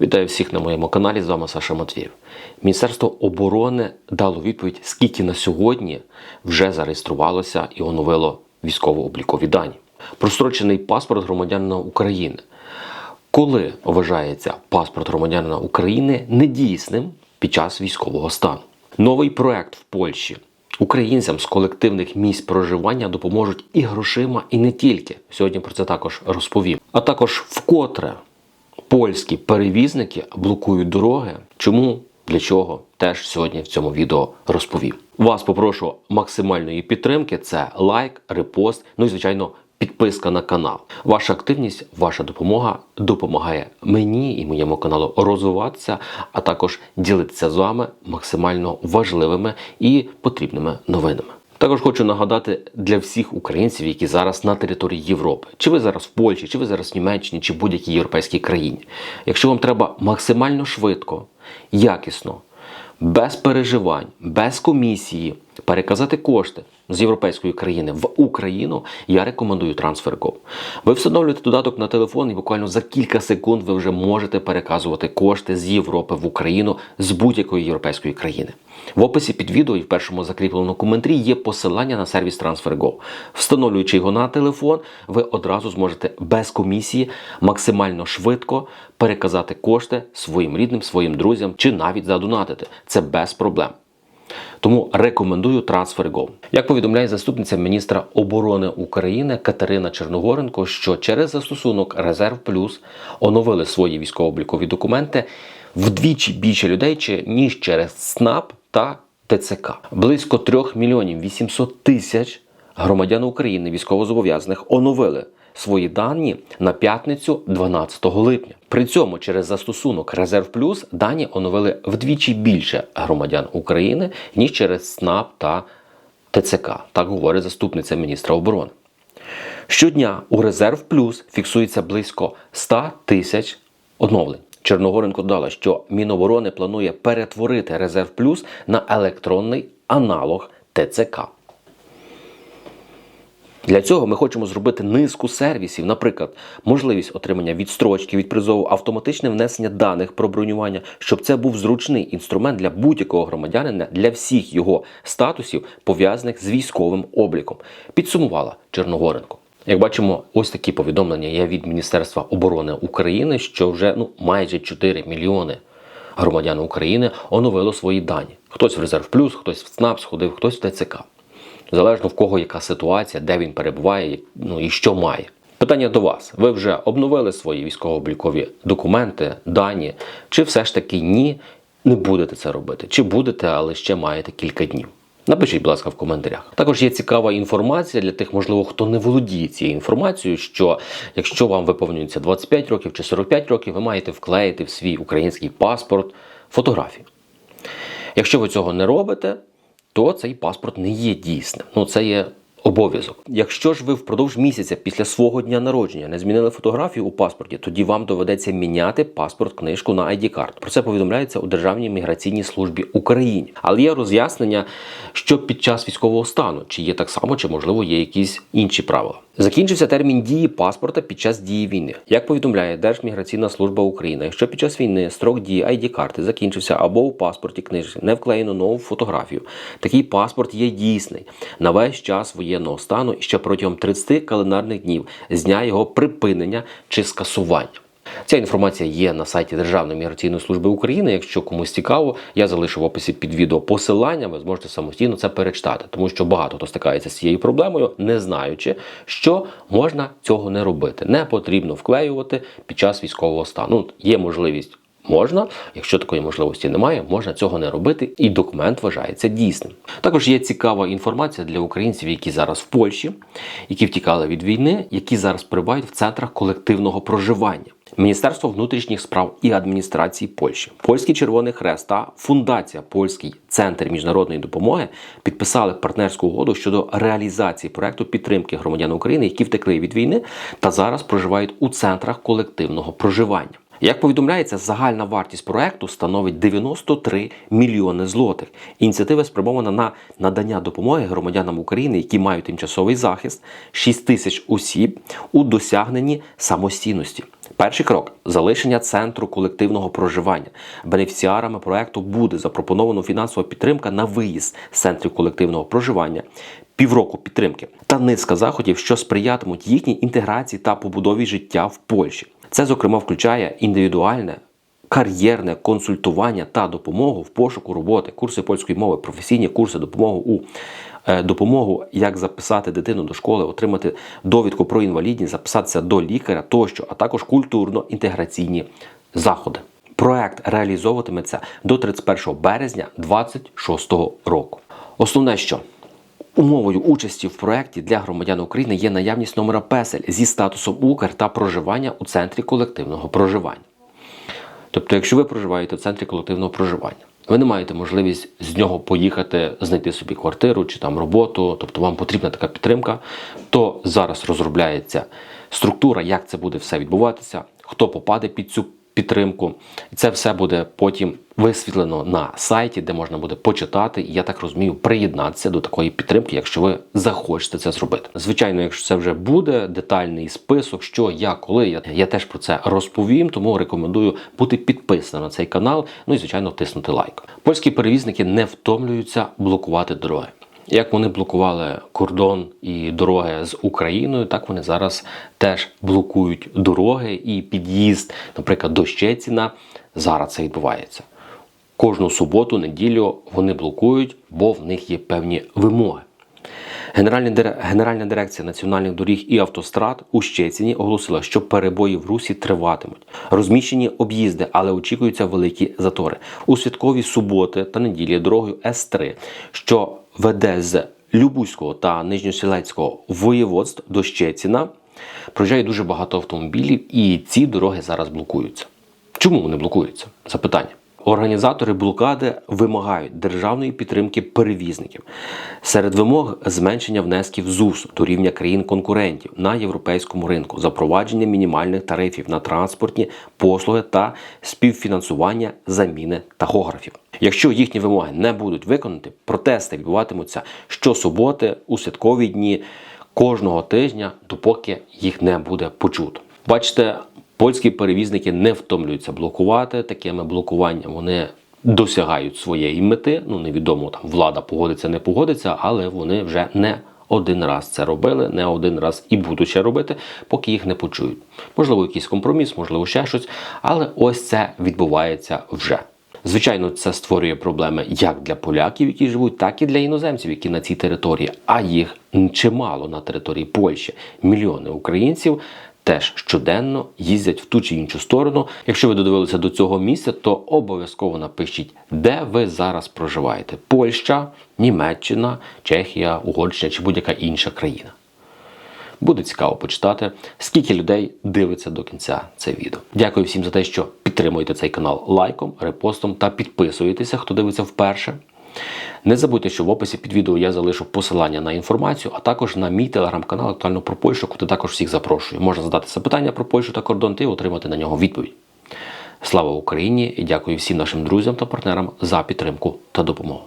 Вітаю всіх на моєму каналі. З вами Саша Матвієв. Міністерство оборони дало відповідь, скільки на сьогодні вже зареєструвалося і оновило військово-облікові дані. Прострочений паспорт громадянина України. Коли вважається паспорт громадянина України недійсним під час військового стану? Новий проект в Польщі. Українцям з колективних місць проживання допоможуть і грошима, і не тільки. Сьогодні про це також розповім. А також вкотре польські перевізники блокують дороги. Чому? Для чого? Теж сьогодні в цьому відео розповім. Вас попрошу максимальної підтримки: це лайк, репост, ну і звичайно. Підписка на канал. Ваша активність, ваша допомога допомагає мені і моєму каналу розвиватися, а також ділитися з вами максимально важливими і потрібними новинами. Також хочу нагадати для всіх українців, які зараз на території Європи, чи ви зараз в Польщі, чи ви зараз в Німеччині, чи будь-якій європейській країні. Якщо вам треба максимально швидко, якісно, без переживань, без комісії переказати кошти з європейської країни в Україну, я рекомендую TransferGo. Ви встановлюєте додаток на телефон і буквально за кілька секунд ви вже можете переказувати кошти з Європи в Україну з будь-якої європейської країни. В описі під відео і в першому закріпленому коментарі є посилання на сервіс TransferGo. Встановлюючи його на телефон, ви одразу зможете без комісії максимально швидко переказати кошти своїм рідним, своїм друзям чи навіть задонатити. Це без проблем. Тому рекомендую TransferGo. Як повідомляє заступниця міністра оборони України Катерина Черногоренко, що через застосунок Резерв Плюс оновили свої військово-облікові документи вдвічі більше людей, ніж через СНАП та ТЦК. Близько 3 мільйонів 800 тисяч громадян України військовозобов'язаних оновили свої дані на п'ятницю 12 липня. При цьому через застосунок Резерв Плюс дані оновили вдвічі більше громадян України ніж через СНАП та ТЦК. Так говорить заступниця міністра оборони. Щодня у Резерв Плюс фіксується близько 100 тисяч оновлень. Черногоренко додала, що Міноборони планує перетворити Резерв Плюс на електронний аналог ТЦК. Для цього ми хочемо зробити низку сервісів, наприклад, можливість отримання відстрочки від призову, автоматичне внесення даних про бронювання, щоб це був зручний інструмент для будь-якого громадянина для всіх його статусів, пов'язаних з військовим обліком. Підсумувала Черногоренко. Як бачимо, ось такі повідомлення є від Міністерства оборони України, що вже ну майже 4 мільйони громадян України оновило свої дані. Хтось в резерв плюс, хтось в ЦНАП сходив, хтось в ТЦК. Залежно в кого яка ситуація, де він перебуває, ну і що має. Питання до вас: ви вже обновили свої військово-облікові документи, дані, чи все ж таки ні, не будете це робити? Чи будете, але ще маєте кілька днів? Напишіть, будь ласка, в коментарях. Також є цікава інформація для тих, можливо, хто не володіє цією інформацією, що якщо вам виповнюється 25 років чи 45 років, ви маєте вклеїти в свій український паспорт фотографію. Якщо ви цього не робите, то цей паспорт не є дійсним. Ну це є обов'язок. Якщо ж ви впродовж місяця після свого дня народження не змінили фотографію у паспорті, тоді вам доведеться міняти паспорт книжку на id карту Про це повідомляється у Державній міграційній службі України. Але є роз'яснення, що під час військового стану, чи є так само, чи можливо є якісь інші правила. Закінчився термін дії паспорта під час дії війни. Як повідомляє Держміграційна служба України, якщо під час війни строк дії id карти закінчився або у паспорті книжці не вклеєно нову фотографію, такий паспорт є дійсний на весь час воєнного стану і ще протягом 30 календарних днів з дня його припинення чи скасування. Ця інформація є на сайті Державної міграційної служби України. Якщо комусь цікаво, я залишу в описі під відео посилання. Ви зможете самостійно це перечитати, тому що багато хто стикається з цією проблемою, не знаючи, що можна цього не робити. Не потрібно вклеювати під час військового стану. Є можливість. Можна, якщо такої можливості немає, можна цього не робити, і документ вважається дійсним. Також є цікава інформація для українців, які зараз в Польщі, які втікали від війни, які зараз перебувають в центрах колективного проживання. Міністерство внутрішніх справ і адміністрації Польщі, Польський Червоний Хрест та Фундація Польський центр міжнародної допомоги підписали партнерську угоду щодо реалізації проекту підтримки громадян України, які втекли від війни та зараз проживають у центрах колективного проживання. Як повідомляється, загальна вартість проекту становить 93 мільйони злотих. Ініціатива спрямована на надання допомоги громадянам України, які мають тимчасовий захист, 6 тисяч осіб у досягненні самостійності. Перший крок залишення центру колективного проживання. Бенефіціарами проекту буде запропоновано фінансова підтримка на виїзд з центрів колективного проживання, півроку підтримки та низка заходів, що сприятимуть їхній інтеграції та побудові життя в Польщі. Це, зокрема, включає індивідуальне кар'єрне консультування та допомогу в пошуку роботи, курси польської мови, професійні курси, допомогу у е, допомогу, як записати дитину до школи, отримати довідку про інвалідність, записатися до лікаря тощо, а також культурно-інтеграційні заходи. Проект реалізовуватиметься до 31 березня 2026 року. Основне, що Умовою участі в проєкті для громадян України є наявність номера песель зі статусом Укр та проживання у центрі колективного проживання. Тобто, якщо ви проживаєте в центрі колективного проживання, ви не маєте можливість з нього поїхати, знайти собі квартиру чи там роботу, тобто вам потрібна така підтримка, то зараз розробляється структура, як це буде все відбуватися, хто попаде під цю підтримку. Це все буде потім висвітлено на сайті, де можна буде почитати, і я так розумію, приєднатися до такої підтримки, якщо ви захочете це зробити. Звичайно, якщо це вже буде детальний список, що як, коли я, я теж про це розповім, тому рекомендую бути підписаним на цей канал. Ну і звичайно, втиснути лайк. Польські перевізники не втомлюються блокувати дороги. Як вони блокували кордон і дороги з Україною, так вони зараз теж блокують дороги і під'їзд, наприклад, до Щеціна. Зараз це відбувається. Кожну суботу, неділю вони блокують, бо в них є певні вимоги. Генеральна, дирекція національних доріг і автострад у Щеціні оголосила, що перебої в русі триватимуть. Розміщені об'їзди, але очікуються великі затори. У святкові суботи та неділі дорогою С3, що веде з Любузького та Нижньосілецького воєводств до Щеціна, проїжджає дуже багато автомобілів, і ці дороги зараз блокуються. Чому вони блокуються? Запитання. Організатори блокади вимагають державної підтримки перевізників. Серед вимог зменшення внесків ЗУС до рівня країн-конкурентів на європейському ринку, запровадження мінімальних тарифів на транспортні послуги та співфінансування заміни тахографів. Якщо їхні вимоги не будуть виконані, протести відбуватимуться щосуботи у святкові дні кожного тижня, допоки їх не буде почуто. Бачите, польські перевізники не втомлюються блокувати такими блокуванням. Вони досягають своєї мети. Ну невідомо там влада погодиться, не погодиться, але вони вже не один раз це робили, не один раз і будуть ще робити, поки їх не почують. Можливо, якийсь компроміс, можливо, ще щось, але ось це відбувається вже. Звичайно, це створює проблеми як для поляків, які живуть, так і для іноземців, які на цій території. А їх чимало на території Польщі. Мільйони українців теж щоденно їздять в ту чи іншу сторону. Якщо ви додивилися до цього місця, то обов'язково напишіть, де ви зараз проживаєте: Польща, Німеччина, Чехія, Угорщина чи будь-яка інша країна. Буде цікаво почитати, скільки людей дивиться до кінця це відео. Дякую всім за те, що підтримуєте цей канал лайком, репостом та підписуєтеся, хто дивиться вперше. Не забудьте, що в описі під відео я залишу посилання на інформацію, а також на мій телеграм-канал актуально про Польщу, куди також всіх запрошую. Можна задати запитання про Польщу та кордон та отримати на нього відповідь. Слава Україні і дякую всім нашим друзям та партнерам за підтримку та допомогу.